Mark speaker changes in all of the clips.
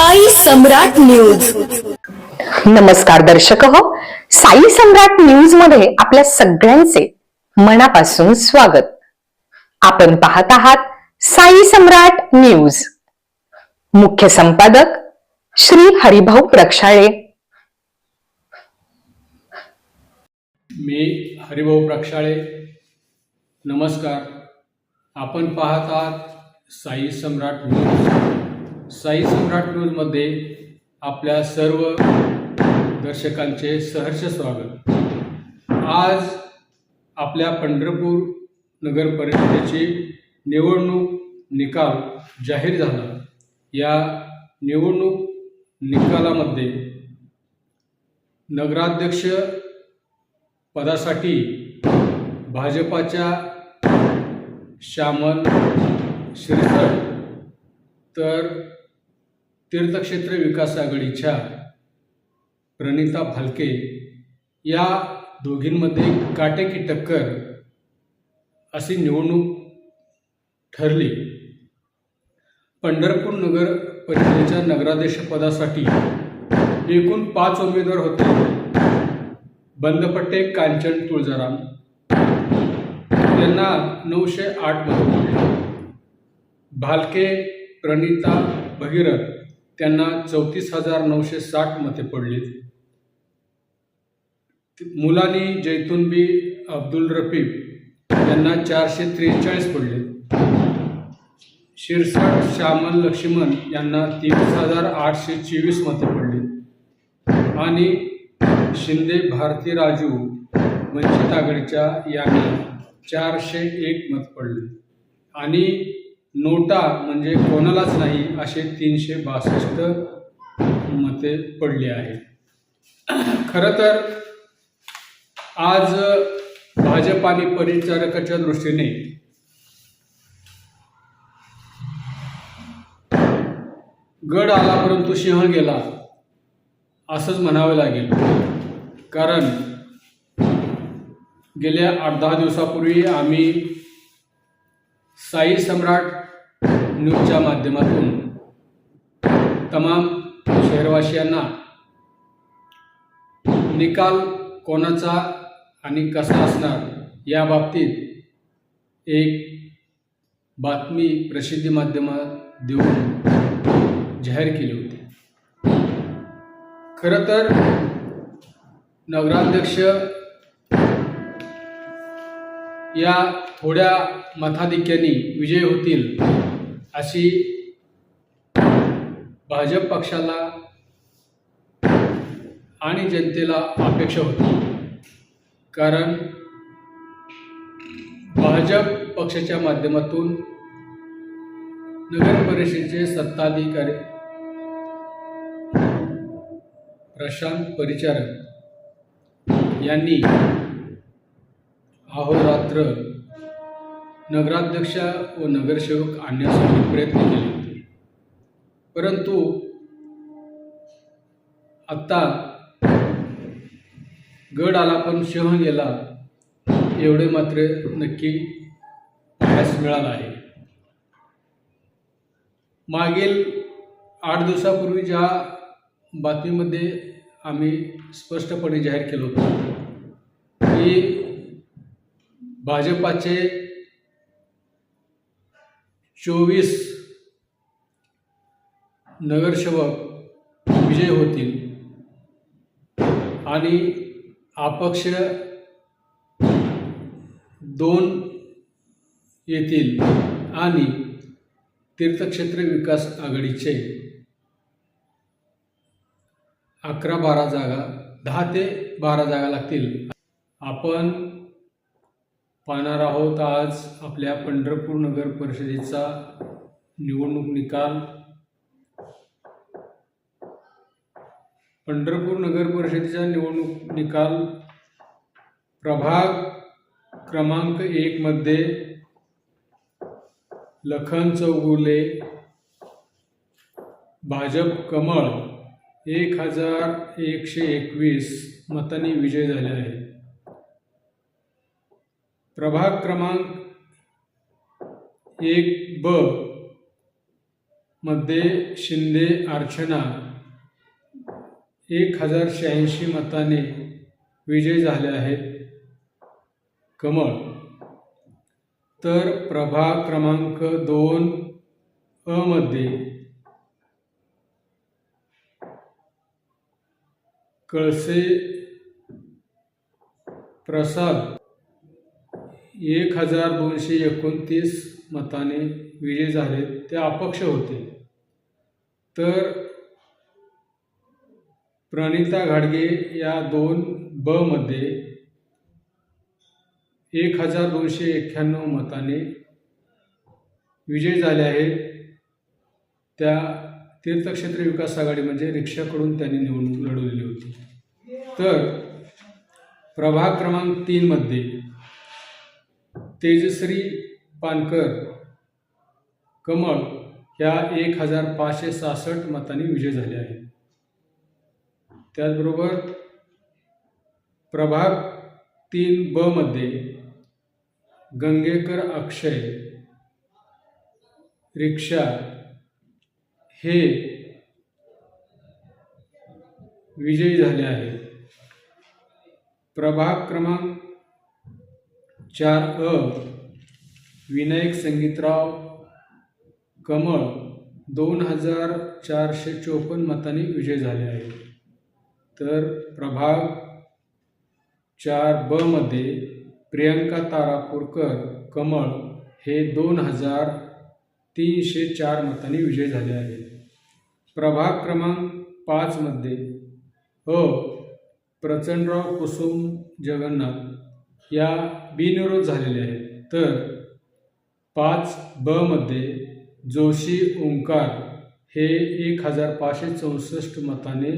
Speaker 1: Sai Samrat news.
Speaker 2: नमस्कार दर्शक हो. साई सम्राट न्यूजमध्ये आपल्या सगळ्यांचे मनापासून स्वागत. आपण पाहत आहात साई सम्राट न्यूज. मुख्य संपादक श्री हरिभाऊ प्रक्षाळे.
Speaker 3: मी हरिभाऊ प्रक्षाळे. नमस्कार. आपण पाहत आहात साई सम्राट न्यूज. साई सम्राट न्यूजमध्ये आपल्या सर्व दर्शकांचे सहर्ष स्वागत. आज आपल्या पंढरपूर नगर परिषदेची निवडणूक निकाल जाहीर झाला. या निवडणूक निकालामध्ये नगराध्यक्ष पदासाठी भाजपाच्या श्यामल शिरसट तर तीर्थक्षेत्र विकास आघाडीच्या प्रणिता भालके या दोघींमध्ये काटेकी टक्कर अशी निवडणूक ठरली. पंढरपूर नगर परिषदेच्या नगराध्यक्षपदासाठी एकूण पाच उमेदवार होते. बंदपट्टे कांचन तुळजाराम. त्यांना नऊशे आठ मत भालके प्रणिता भगीरथ त्यांना चौतीस हजार नऊशे साठ मते पडलीत. मुलानी जैतुनबी अब्दुल रफीक यांना चारशे त्रेचाळीस पडले शिरसाट श्यामल लक्ष्मण यांना तेवीस हजार आठशे चोवीस मते पडली आणि शिंदे भारती राजू वंचित आघाडीच्या यांना चारशे एक मत पडले आणि नोटा म्हणजे कोणालाच नाही असे तीनशे बासष्ट मते पडले आहेत. खरं तर आज भाजप आणि परिचारकाच्या दृष्टीने गड आला परंतु सिंह गेला असंच म्हणावं लागेल. कारण गेल्या आठ दहा दिवसापूर्वी आम्ही साई सम्राट न्यूजच्या माध्यमातून तमाम शहरवासियांना निकाल कोणाचा आणि कसा असणार या बाबतीत एक बातमी प्रसिद्धी माध्यमात देऊन जाहीर केली होती. खरं तर नगराध्यक्ष या थोड्या मताधिक्याने विजय होतील अशी भाजप पक्षाला आणि जनतेला अपेक्षा होती. कारण भाजप पक्षाच्या माध्यमातून नगर परिषदेचे सत्ताधिकारी प्रशांत परिचारक यांनी अहोरात्र नगराध्यक्ष व नगरसेवक आणण्यासाठी प्रयत्न केले होते. परंतु आत्ता गड आला पण सिंह गेला एवढे मात्र नक्की पाहायला मिळालं आहे. मागील आठ दिवसापूर्वी ज्या बातमीमध्ये आम्ही स्पष्टपणे जाहीर केलं होतं की भाजपाचे चोवीस नगरसेवक विजय होतील आणि अपक्ष दोन येतील आणि तीर्थक्षेत्र विकास आघाडीचे अकरा बारा जागा दहा ते बारा जागा लागतील. आपण पाहणार आहोत आज आपल्या पंढरपूर नगर परिषदेचा निवडणूक निकाल. पंढरपूर नगर परिषदेचा निवडणूक निकाल प्रभाग क्रमांक एकमध्ये लखन चौगुले भाजप कमळ एक हजार एकशे एकवीस मतांनी विजय झाले आहे प्रभाग क्रमांक एक ब मध्ये शिंदे अर्चना एक हजार शहाऐंशी मताने विजय झाले आहेत. कमळ. तर प्रभाग क्रमांक दोन अ मध्ये कळसे प्रसाद एक हजार दोनशे एकोणतीस मताने विजयी झाले. ते अपक्ष होते. तर प्रणिता घाडगे या दोन ब मध्ये एक हजार दोनशे एक्क्याण्णव मताने विजयी झाले आहेत. त्या तीर्थक्षेत्र विकास आघाडी म्हणजे रिक्षाकडून त्यांनी निवडणूक लढवलेली होती. तर प्रभाग क्रमांक तीनमध्ये तेजश्री पानकर कमळ ह्या एक हजार पाचशे सहासष्ट मतांनी विजय झाले आहेत. त्याचबरोबर प्रभाग तीन ब मध्ये गंगेकर अक्षय रिक्षा हे विजयी झाले आहेत. प्रभाग क्रमांक चार अ विनायक संगीतराव कमळ दोन हजार चारशे चोपन्न मतांनी विजय झाले आहेत. तर प्रभाग चार बमध्ये प्रियंका तारापूरकर कमळ हे दोन हजार तीनशे चार मतांनी विजय झाले आहेत. प्रभाग क्रमांक पाचमध्ये अ प्रचंडराव कुसुम जगन्नाथ या बिनविरोध झालेले आहेत. तर पाच ब मध्ये जोशी ओंकार हे एक हजार पाचशे चौसष्ट मताने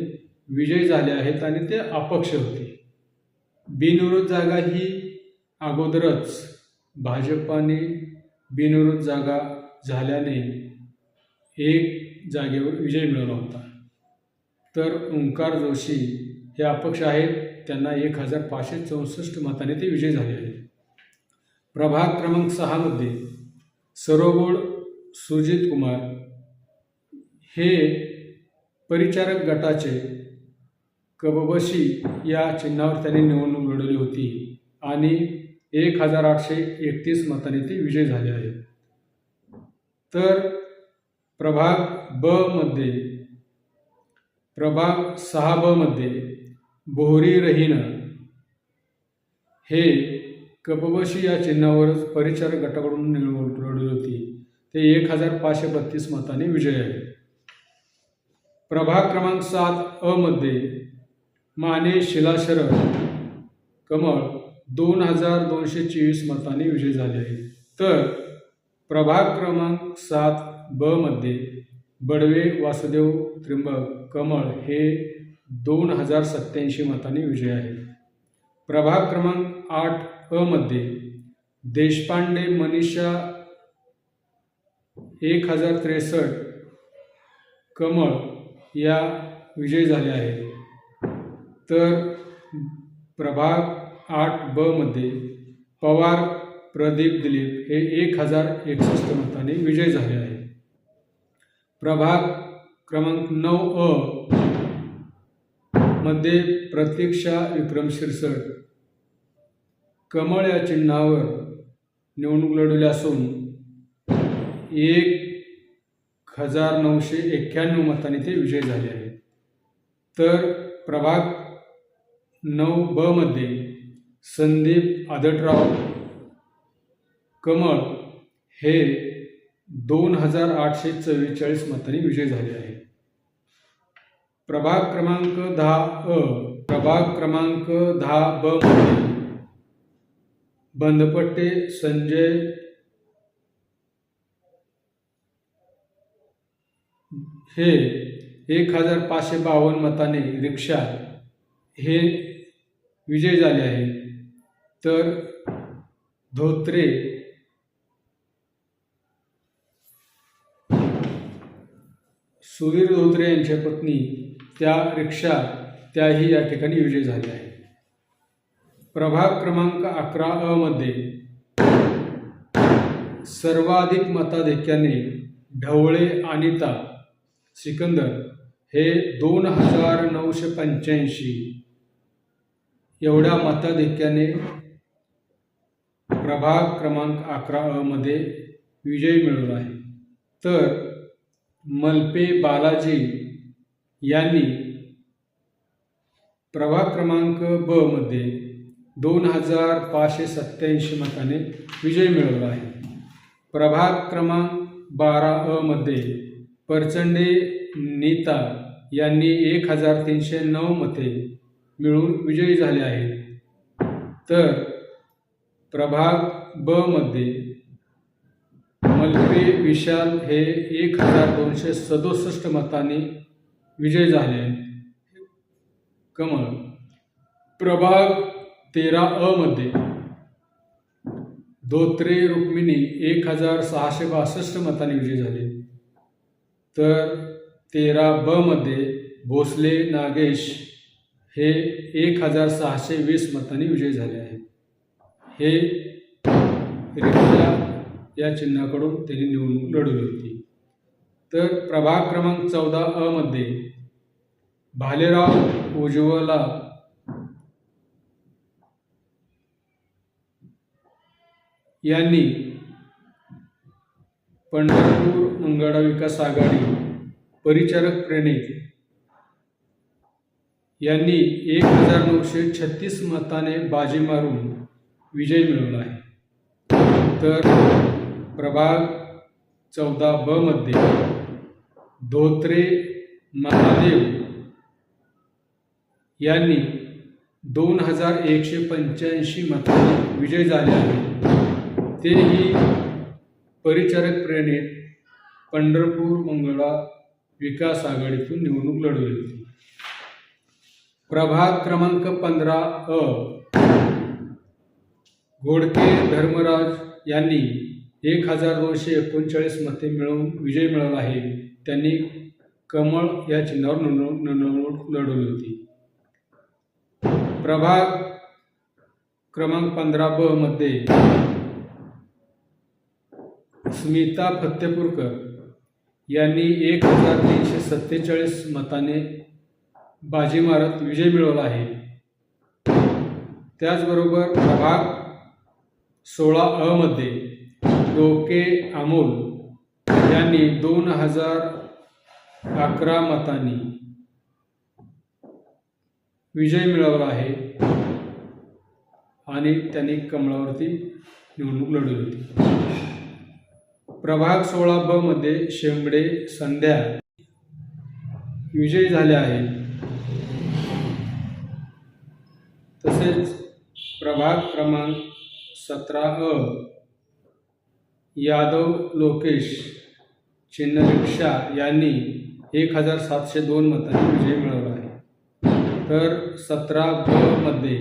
Speaker 3: विजयी झाले आहेत आणि ते अपक्ष होते. बिनविरोध जागा ही अगोदरच भाजपाने बिनविरोध जागा झाल्याने एक जागेवर विजय मिळवला होता. तर ओंकार जोशी हे अपक्ष आहेत त्यांना एक हजार पाचशे चौसष्ट मताने ते विजय झाले आहेत. प्रभाग क्रमांक सहामध्ये सरोगोड सुजित कुमार हे परिचारक गटाचे कबबशी या चिन्हावर त्यांनी निवडणूक लढवली होती आणि एक हजार आठशे एकतीस मताने ते विजय झाले आहेत तर प्रभाग ब मध्ये प्रभाग सहा ब मध्ये बोहरी रहीन हे कपबशी या चिन्हावरच परिचारक गटाकडून निवडली होती. ते एक हजार पाचशे बत्तीस मताने विजय आहे प्रभाग क्रमांक सात अ मध्ये माने शिलाशरद कमळ दोन हजार दोनशे चोवीस मताने विजय झाले आहे तर प्रभाग क्रमांक सात ब मध्ये बडवे वासुदेव त्रिंबक कमळ हे दोन हजार सत्याऐंशी मताने विजय आहे प्रभाग क्रमांक आठ अ मध्ये देशपांडे मनीषा एक हजार त्रेसष्ट कमळ या विजयी झाले आहेत. तर प्रभाग आठ ब मध्ये पवार प्रदीप दिलीप हे एक हजार एकसष्ट मताने विजय झाले आहे प्रभाग क्रमांक नऊ अ मध्ये प्रतीक्षा विक्रम शिरसट कमळ या चिन्हावर निवडणूक लढवली असून एक हजार नऊशे एक्क्याण्णव मतांनी ते विजय झाले आहेत. तर प्रभाग नऊ ब मध्ये संदीप आदटराव कमळ हे दोन हजार आठशे चव्वेचाळीस मतांनी विजय झाले आहे प्रभाग क्रमांक दहा अ प्रभाग क्रमांक दहा ब मध्ये बंदपट्टे संजय हे एक हजार पाचशे बावन्न मताने रिक्षा हे विजय झाले आहे. तर धोत्रे सुधीर धोत्रे यांच्या पत्नी त्या रिक्षा त्याही या ठिकाणी विजय झाल्या आहेत. प्रभाग क्रमांक अकरा अ मध्ये सर्वाधिक मताधिक्याने ढवळे अनिता सिकंदर हे दोन हजार नऊशे पंच्याऐंशी एवढ्या मताधिक्याने प्रभाग क्रमांक अकरा अ मध्ये विजय मिळवला आहे. तर मल्पे बालाजी यांनी प्रभाग क्रमांक ब मध्ये दोन हजार पाचशे सत्याऐंशी मताने विजय मिळवला आहे. प्रभाग क्रमांक बारा अ मध्ये परचंडे नीता यांनी एक हजार तीनशे नऊ मते मिळून विजयी झाले आहेत. तर प्रभाग ब मध्ये मल्पे विशाल हे एक हजार दोनशे सदुसष्ट मताने विजय झाले आहेत. कमळ प्रभाग तेरा अ मध्ये. धोत्रे रुक्मिणी एक हजार सहाशे बासष्ट मतांनी विजय झाले. तर तेरा ब मध्ये भोसले नागेश हे एक हजार सहाशे वीस मतांनी विजयी झाले आहेत. हे रिक्षा या चिन्हाकडून त्यांनी निवडणूक लढवली होती. तर प्रभाग क्रमांक चौदा अ मध्ये भालेराव उज्ज्वला यांनी पंढरपूर मंगळा विकास आघाडी परिचारक प्रणित यांनी एक हजार नऊशे छत्तीस मताने बाजी मारून विजय मिळवला आहे. तर प्रभाग चौदा ब मध्ये धोत्रे महादेव यांनी दोन हजार एकशे पंच्याऐंशी मताने विजय झाले आहे तेही परिचारक प्रेरणेत पंढरपूर मंगळा विकास आघाडीतून निवडणूक लढवली होती. प्रभाग क्रमांक पंधरा अ. घोडके धर्मराज यांनी एक हजार दोनशे एकोणचाळीस मते मिळवून विजय मिळवला आहे. त्यांनी कमळ या चिन्हावर निवडणूक लढवली होती. प्रभाग क्रमांक पंधरा ब मध्ये स्मिता फत्तेपूरकर यांनी एक हजार तीनशे सत्तेचाळीस मताने बाजी मारत विजय मिळवला आहे. त्याचबरोबर प्रभाग सोळा अमध्ये डोके अमोल यांनी दोन हजार अकरा मतांनी विजय मिळवला आहे आणि त्यांनी कमळावरती निवडणूक लढवली होती. प्रभाग सोळा ब मध्ये शेंबडे संध्या विजयी झाले आहेत. तसेच प्रभाग क्रमांक सतरा अ यादव लोकेश चिन्हरिक्षा यांनी एक हजार सातशे दोन मतांनी विजय मिळवला आहे. तर सतरा ब मध्ये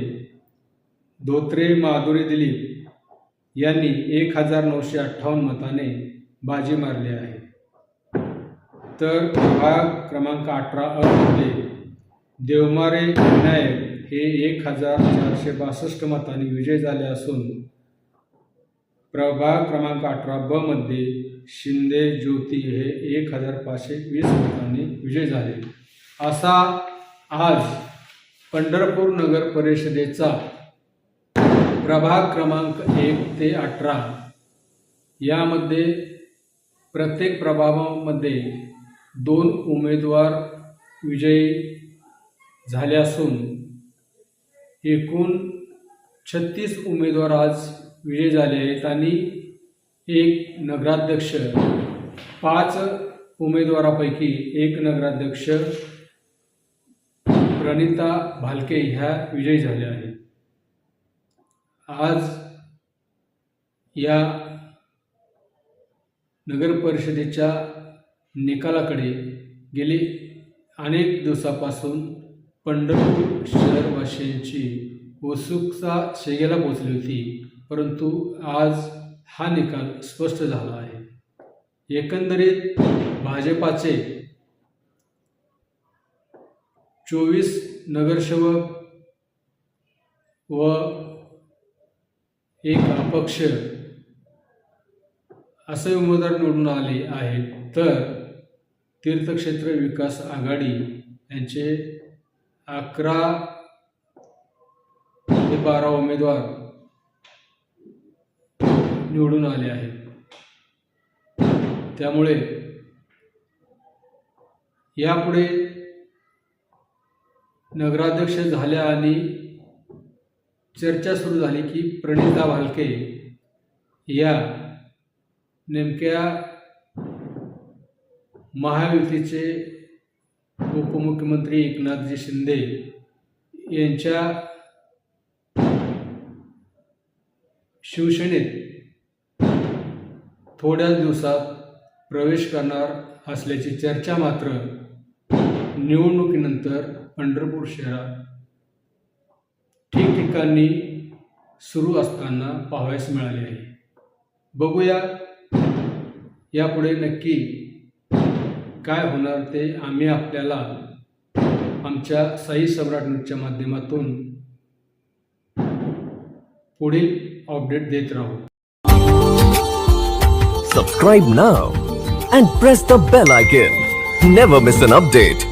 Speaker 3: धोत्रे माधुरी दिलीप यांनी एक हजार नऊशे अठ्ठावन्न मताने बाजी मारली आहे. तर प्रभाग क्रमांक अठरा अमध्ये देवमारे विनायक हे एक हजार चारशे बासष्ट मतांनी विजय झाले असून प्रभाग क्रमांक अठरा ब मध्ये शिंदे ज्योती हे एक हजार पाचशे वीस मतांनी विजय झाले. असा आज पंढरपूर नगर परिषदेचा प्रभाग क्रमांक एक ते अठरा. यामध्ये प्रत्येक प्रभागामध्ये दोन उमेदवार विजयी झाले असून एकूण छत्तीस उमेदवार आज विजयी झाले आहेत आणि एक नगराध्यक्ष पाच उमेदवारापैकी एक नगराध्यक्ष प्रणिता भालके ह्या विजयी झाल्या आहेत. आज या नगर परिषदेच्या निकालाकडे गेली अनेक दिवसापासून पंढरपूर शहरवासियांची उत्सुकता शेगेला पोचली होती परंतु आज हा निकाल स्पष्ट झाला आहे. एकंदरीत भाजपाचे चोवीस नगरसेवक व एक अपक्ष असे उमेदवार निवडून आले आहेत. तर तीर्थक्षेत्र विकास आघाडी यांचे अकरा ते बारा उमेदवार निवडून आले आहेत. त्यामुळे यापुढे नगराध्यक्ष झाल्या आणि चर्चा सुरू झाली की प्रणिता भालके या नेमक्या महायुतीचे उपमुख्यमंत्री एकनाथजी शिंदे यांच्या शिवसेनेत थोड्याच दिवसात प्रवेश करणार असल्याची चर्चा मात्र निवडणुकीनंतर पंढरपूर शहरात ठिकाणी सुरू असताना पाहावयास मिळाले आहे. बघूया यापुढे नक्की काय होणार ते आम्ही आपल्याला आमच्या साई सम्राट न्यूजच्या माध्यमातून पुढील अपडेट देत राहू.
Speaker 4: Subscribe now and press the bell icon never miss an update